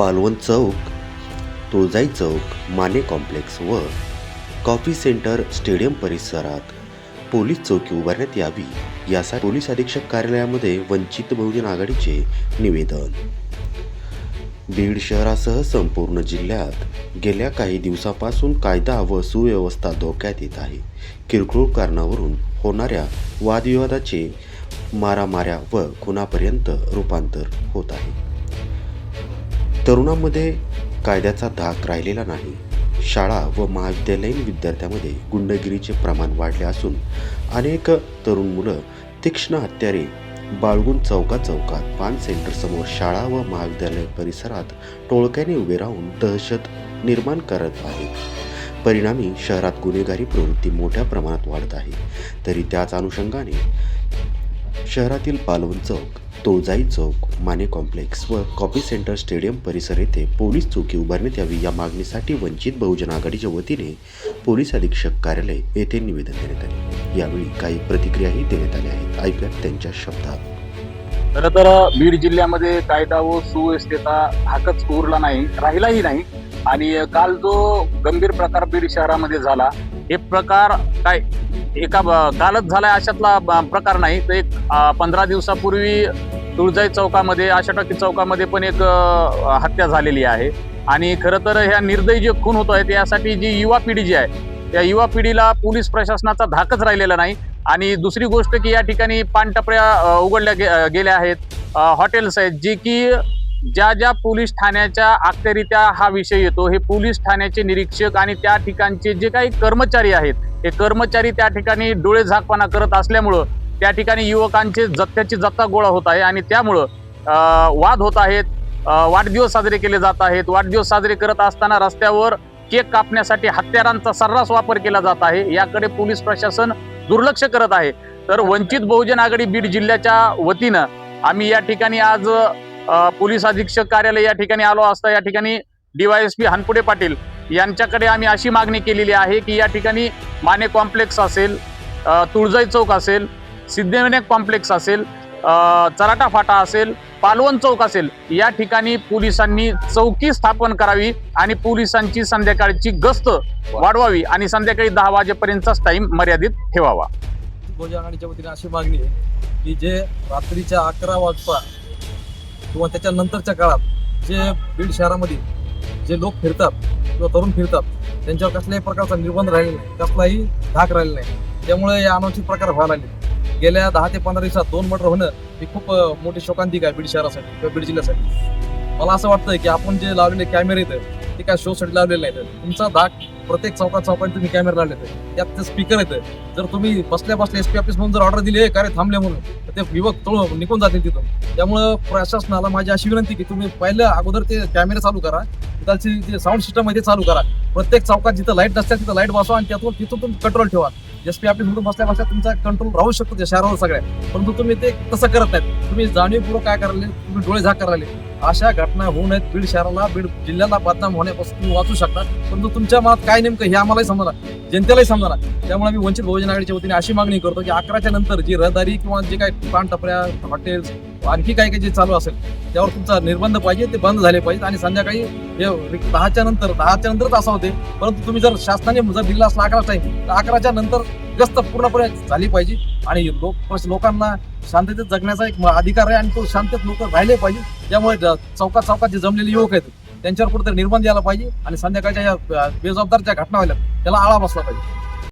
पालवण चौक तुळजाई चौक माने कॉम्प्लेक्स व कॉफी सेंटर स्टेडियम परिसरात पोलीस चौकी उभारण्यात यावी यासाठी पोलीस अधीक्षक कार्यालयामध्ये वंचित बहुजन आघाडीचे निवेदन. बीड शहरासह संपूर्ण जिल्ह्यात गेल्या काही दिवसापासून कायदा व सुव्यवस्था धोक्यात येत आहे. किरकोळ कारणावरून होणाऱ्या वादविवादाचे मारामाऱ्या व खुनापर्यंत रूपांतर होत आहे. तरुणांमध्ये कायद्याचा धाक राहिलेला नाही. शाळा व महाविद्यालयीन विद्यार्थ्यांमध्ये गुंडगिरीचे प्रमाण वाढले असून अनेक तरुण मुलं तीक्ष्ण हत्यारे बाळगून चौका चौकात पान सेंटर समोर शाळा व महाविद्यालय परिसरात टोळक्याने उभे राहून दहशत निर्माण करत आहेत. परिणामी शहरात गुन्हेगारी प्रवृत्ती मोठ्या प्रमाणात वाढत आहे. तरी त्याच अनुषंगाने शहरातील पालवण चौक तोजाई चौक माने कॉम्प्लेक्स व कॉफी सेंटर स्टेडियम परिसर येथे पोलीस चौकी उभारण्यात यावी या मागणीसाठी वंचित बहुजन आघाडीच्या वतीने पोलीस अधीक्षक कार्यालय येथे निवेदन देण्यात आले. यावेळी काही प्रतिक्रियाही देण्यात आल्या आहेत. ऐकूयात त्यांच्या शब्दात. खरं तर बीड जिल्ह्यामध्ये कायदा व सुव्यवस्थेचा हाकच उरला नाही राहिलाही नाही. आणि काल जो गंभीर प्रकार बीड शहरामध्ये झाला हे प्रकार काय एका ब- कालच झालाय अशातला प्रकार नाही. तर एक पंधरा दिवसापूर्वी तुळजाई चौकामध्ये आशाटक्की चौकामध्ये पण एक हत्या झालेली आहे. आणि खरं तर ह्या निर्दयी जे खून होत आहेत यासाठी जी युवा पिढी जी आहे त्या युवा पिढीला पोलीस प्रशासनाचा धाकच राहिलेला नाही. आणि दुसरी गोष्ट की या ठिकाणी पानटपऱ्या उघडल्या गे- गेल्या आहेत. हॉटेल्स आहेत जे की ज्या ज्या पोलीस ठाण्याच्या अखत्यारित्या हा विषय येतो हे पोलीस ठाण्याचे निरीक्षक आणि त्या ठिकाणचे जे काही कर्मचारी आहेत हे कर्मचारी त्या ठिकाणी डोळे झाकपणा करत असल्यामुळं त्या ठिकाणी युवकांचे जत्त्याची जत्ता गोळा होत आहे आणि त्यामुळं वाद होत आहेत वाढदिवस साजरे केले जात आहेत. वाढदिवस साजरे करत असताना रस्त्यावर केक कापण्यासाठी हत्यारांचा सर्रास वापर केला जात आहे. याकडे पोलीस प्रशासन दुर्लक्ष करत आहे. तर वंचित बहुजन आघाडी बीड जिल्ह्याच्या वतीनं आम्ही या ठिकाणी आज पोलीस अधीक्षक कार्यालय या ठिकाणी आलो असता या ठिकाणी डीवायएसपी हनपुडे पाटील यांच्याकडे आम्ही अशी मागणी केलेली आहे की या ठिकाणी माने कॉम्प्लेक्स असेल तुळजाई चौक असेल सिद्धिविनायक कॉम्प्लेक्स असेल चराटा फाटा असेल पालवण चौक असेल या ठिकाणी पोलिसांनी चौकी स्थापन करावी आणि पोलिसांची संध्याकाळची गस्त वाढवावी आणि संध्याकाळी दहा वाजेपर्यंतचाच टाइम मर्यादित ठेवावा. भोजन आणि वतीने अशी मागणी आहे की जे रात्रीच्या अकरा वाजता किंवा त्याच्या नंतरच्या काळात जे बीड शहरामध्ये जे लोक फिरतात किंवा तरुण फिरतात त्यांच्यावर कसल्याही प्रकारचा निर्बंध राहिलेला नाही कसलाही धाक राहिला नाही. त्यामुळे या अनुचित प्रकार व्हायला लागले. गेल्या दहा ते पंधरा दिवसात दोन मर्डर होणं ही खूप मोठी शोकांतिक आहे बीड शहरासाठी किंवा बीड जिल्ह्यासाठी. मला असं वाटतं की आपण जे लावलेले कॅमेरे आहेत ते काय शोसाठी लावलेले नाहीत. तुमचा धाक प्रत्येक चौकात चौकात तुम्ही कॅमेरा लावले आहेत त्यात ते स्पीकर येतं जर तुम्ही बसल्या बसल्या एसपी ऑफिस म्हणून जर ऑर्डर दिली का रे थांबले म्हणून. तर ते युवक तळ निघून जातील तिथं त्यामुळं प्रशासनाला माझी अशी विनंती की तुम्ही पहिलं अगोदर ते कॅमेरे चालू करा. त्याची जे साऊंड सिस्टम आहे ते चालू करा. प्रत्येक चौकात जिथं लाइट नसतात तिथं लाइट बसवा आणि त्यातून तिथून तुम्ही कंट्रोल ठेवा. एसपी ऑफिस मधून बसल्या बसल्या तुमचा कंट्रोल राहू शकतो त्या शहरावर सगळ्या. परंतु तुम्ही ते तसं करत नाहीत. तुम्ही जाणीवपूर्वक काय करायले तुम्ही डोळे झाक करायले अशा घटना होऊ नयेत. बीड शहराला बीड जिल्ह्याला बदनाम होण्यापासून तुम्ही वाचू शकता. परंतु तुमच्या मनात काय नेमकं हे आम्हालाही समजणार. जनतेलाही समजणार. त्यामुळे आम्ही वंचित बहुजन आघाडीच्या वतीने अशी मागणी करतो की अकराच्या नंतर जी रहदारी किंवा जे काही पानटपऱ्या हॉटेल्स आणखी काही काही जे चालू असेल त्यावर तुमचा निर्बंध पाहिजे ते बंद झाले पाहिजे आणि संध्याकाळी हे दहाच्या नंतर दहाच्या नंतरच असं होते. परंतु तुम्ही जर शासनाने जर दिला असला अकरा टाईम तर अकराच्या नंतर गस्त पूर्णपणे झाली पाहिजे. आणि लोक लोकांना शांततेत जगण्याचा एक अधिकार आहे. आणि तो शांततेत लोक राहिले पाहिजे. त्यामुळे ज- चौकात चौकात जे जमलेले युवक आहेत त्यांच्यावर कुठेतरी निर्बंध यायला पाहिजे. आणि संध्याकाळच्या या बेजबाबदारच्या घटना व्हायला त्याला आळा बसला पाहिजे.